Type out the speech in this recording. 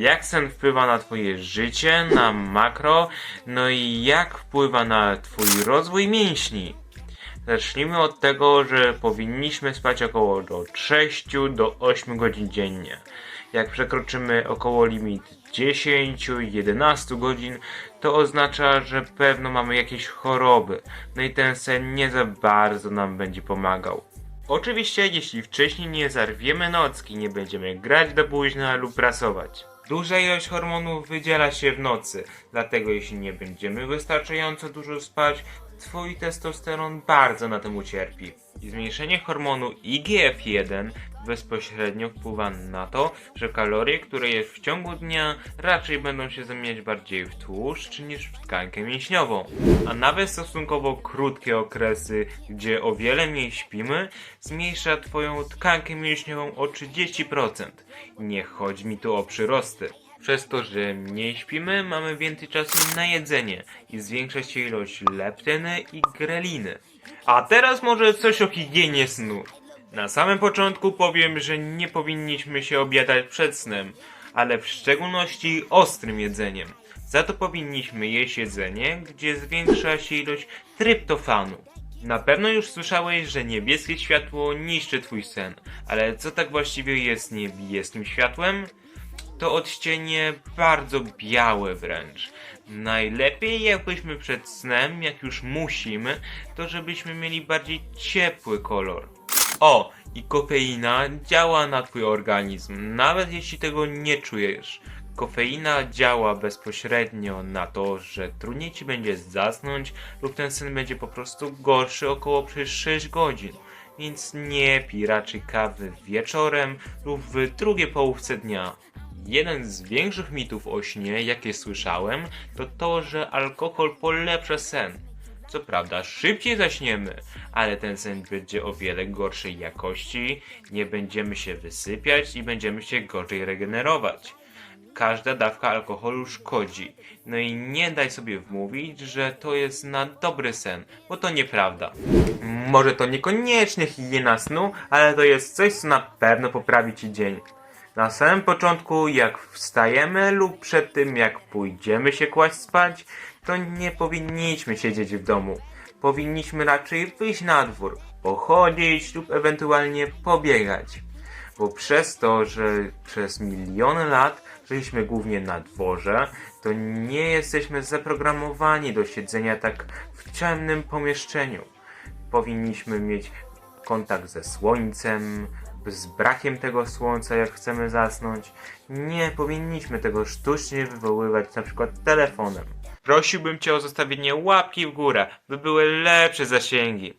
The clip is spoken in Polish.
Jak sen wpływa na twoje życie, na makro, no i jak wpływa na twój rozwój mięśni? Zacznijmy od tego, że powinniśmy spać około do 6 do 8 godzin dziennie. Jak przekroczymy około limit 10-11 godzin, to oznacza, że pewno mamy jakieś choroby. No i ten sen nie za bardzo nam będzie pomagał. Oczywiście, jeśli wcześniej nie zarwiemy nocki, nie będziemy grać do późna lub prasować. Duża ilość hormonów wydziela się w nocy, dlatego jeśli nie będziemy wystarczająco dużo spać, twój testosteron bardzo na tym ucierpi. I zmniejszenie hormonu IGF-1 bezpośrednio wpływa na to, że kalorie, które jesz w ciągu dnia, raczej będą się zamieniać bardziej w tłuszcz niż w tkankę mięśniową. A nawet stosunkowo krótkie okresy, gdzie o wiele mniej śpimy, zmniejsza twoją tkankę mięśniową o 30%. I nie chodzi mi tu o przyrosty. Przez to, że mniej śpimy, mamy więcej czasu na jedzenie i zwiększa się ilość leptyny i greliny. A teraz może coś o higienie snu. Na samym początku powiem, że nie powinniśmy się obiadać przed snem, ale w szczególności ostrym jedzeniem. Za to powinniśmy jeść jedzenie, gdzie zwiększa się ilość tryptofanu. Na pewno już słyszałeś, że niebieskie światło niszczy twój sen, ale co tak właściwie jest niebieskim światłem? To odcienie bardzo białe wręcz. Najlepiej jakbyśmy przed snem, jak już musimy, to żebyśmy mieli bardziej ciepły kolor. O, i kofeina działa na twój organizm, nawet jeśli tego nie czujesz. Kofeina działa bezpośrednio na to, że trudniej ci będzie zasnąć lub ten sen będzie po prostu gorszy około przez 6 godzin. Więc nie pij raczej kawy wieczorem lub w drugiej połówce dnia. Jeden z większych mitów o śnie, jakie słyszałem, to to, że alkohol polepsza sen. Co prawda, szybciej zaśniemy, ale ten sen będzie o wiele gorszej jakości, nie będziemy się wysypiać i będziemy się gorzej regenerować. Każda dawka alkoholu szkodzi. No i nie daj sobie wmówić, że to jest na dobry sen, bo to nieprawda. Może to niekoniecznie higiena snu, ale to jest coś, co na pewno poprawi ci dzień. Na samym początku, jak wstajemy lub przed tym, jak pójdziemy się kłaść spać, to nie powinniśmy siedzieć w domu. Powinniśmy raczej wyjść na dwór, pochodzić lub ewentualnie pobiegać. Bo przez to, że przez miliony lat żyliśmy głównie na dworze, to nie jesteśmy zaprogramowani do siedzenia tak w ciemnym pomieszczeniu. Powinniśmy mieć kontakt ze słońcem, z brakiem tego słońca, jak chcemy zasnąć. Nie powinniśmy tego sztucznie wywoływać, na przykład telefonem. Prosiłbym Cię o zostawienie łapki w górę, by były lepsze zasięgi.